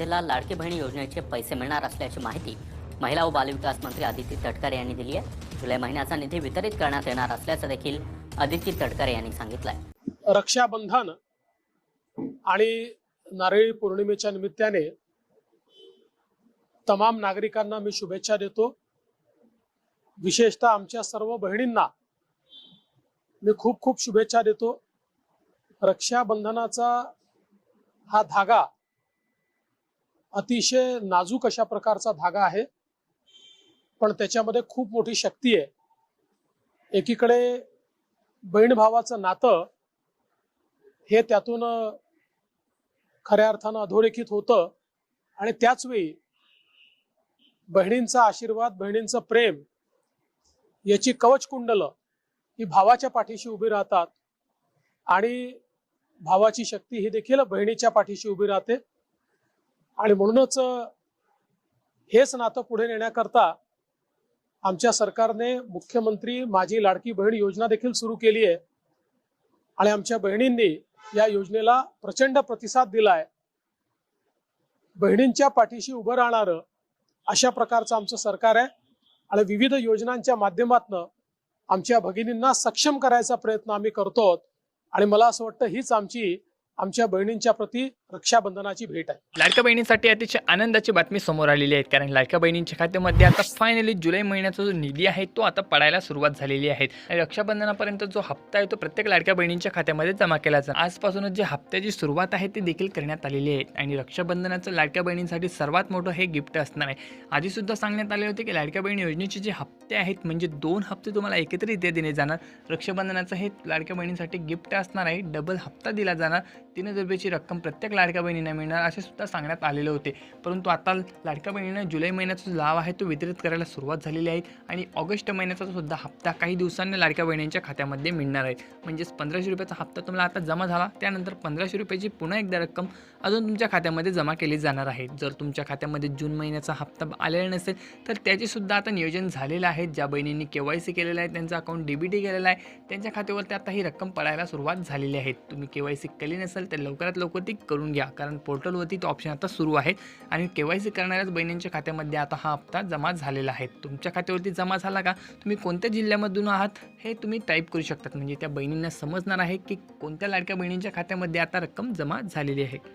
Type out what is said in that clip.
महिला लाडकी बहिणी योजनेचे पैसे मिळणार असल्याची माहिती महिला व बालविकास मंत्री आदिती तटकरे यांनी दिली आहे. जुलै महिन्याचा निधी वितरित करण्यात येणार असल्याचं देखील आदिती तटकरे यांनी सांगितलंय. रक्षाबंधन आणि नारळी पौर्णिमेच्या निमित्ताने तमाम नागरिकांना मी शुभेच्छा देतो. विशेषतः आमच्या सर्व बहिणींना मी खूप खूप शुभेच्छा देतो. रक्षाबंधनाचा हा धागा अतिशय नाजूक अशा प्रकारचा धागा आहे. पण त्याच्यामध्ये खूप मोठी शक्ती आहे. एकीकडे बहीण भावाचं नातं हे त्यातून खऱ्या अर्थानं अधोरेखित होतं. आणि त्याच वेळी बहिणींचा आशीर्वाद बहिणींचं प्रेम याची कवच कुंडलं ही भावाच्या पाठीशी उभी राहतात. आणि भावाची शक्ती ही देखील बहिणीच्या पाठीशी उभी राहते. आणि म्हणूनच हेच नातं पुढे नेण्याकरता आमच्या सरकारने मुख्यमंत्री माझी लाडकी बहीण योजना देखील सुरू केली आहे. आणि आमच्या बहिणींनी या योजनेला प्रचंड प्रतिसाद दिलाय. बहिणींच्या पाठीशी उभं राहणारं अशा प्रकारचं आमचं सरकार आहे. आणि विविध योजनांच्या माध्यमातून आमच्या भगिनींना सक्षम करायचा प्रयत्न आम्ही करतो आणि मला असं वाटतं हीच आमची आमच्या बहिणींच्या प्रती रक्षाबंधनाची भेट आहे. लाडक्या बहिणींसाठी अतिशय आनंदाची बातमी समोर आलेली आहे कारण लाडक्या बहिणींच्या खात्यामध्ये आता फायनली जुलै महिन्याचा जो निधी आहे तो आता पडायला सुरुवात झालेली आहे. आणि रक्षाबंधनापर्यंत जो हप्ता आहे तो प्रत्येक लाडक्या बहिणींच्या खात्यामध्ये जमा केला जातो. आजपासूनच जे हप्त्याची सुरुवात आहे ती देखील करण्यात आलेली आहे. आणि रक्षाबंधनाचं लाडक्या बहिणींसाठी सर्वात मोठं हे गिफ्ट असणार आहे. आधी सुद्धा सांगण्यात आले होते की लाडक्या बहिणी योजनेचे जे हप्ते आहेत म्हणजे दोन हप्ते तुम्हाला एकत्रित देणे जाणार. रक्षाबंधनाचं हे लाडक्या बहिणींसाठी गिफ्ट असणार आहे. डबल हप्ता दिला जाणार. तीन हजार रुपयाची रक्कम प्रत्येक लाडक्या बहिणींना मिळणार असे सुद्धा सांगण्यात आलेले होते. परंतु आता लाडक्या बहिणींना जुलै महिन्याचा जो लाभ आहे तो वितरित करायला सुरुवात झालेली आहे आणि ऑगस्ट महिन्याचा सुद्धा हप्ता काही दिवसांनी लाडक्या बहिणींच्या खात्यामध्ये मिळणार आहे. म्हणजेच पंधराशे रुपयाचा हप्ता तुम्हाला आता जमा झाला त्यानंतर पंधराशे रुपयाची पुन्हा एकदा रक्कम अजून तुमच्या खात्यामध्ये जमा केली जाणार आहे. जर तुमच्या खात्यामध्ये जून महिन्याचा हप्ता आलेला नसेल तर त्याचे सुद्धा आता नियोजन झालेलं आहे. ज्या बहिणींनी के वाय सी केलेलं आहे त्यांचं अकाउंट डी बी टी केलेलं आहे त्यांच्या खात्यावरती आता ही रक्कम पडायला सुरुवात झालेली आहे. तुम्ही के वाय सी केली नसेल तर लवकरात लवकर ती करून घ्या. कारण पोर्टलवरती तो ऑप्शन आता सुरू आहे आणि के वाय सी करणाऱ्याच बहिणींच्या खात्यामध्ये आता हा हप्ता जमा झालेला आहे. तुमच्या खात्यावरती जमा झाला का? तुम्ही कोणत्या जिल्ह्यामधून आहात? हे तुम्ही टाईप करू शकतात. म्हणजे त्या बहिणींना समजणार आहे की कोणत्या लाडक्या बहिणींच्या खात्यामध्ये आता रक्कम जमा झालेली आहे.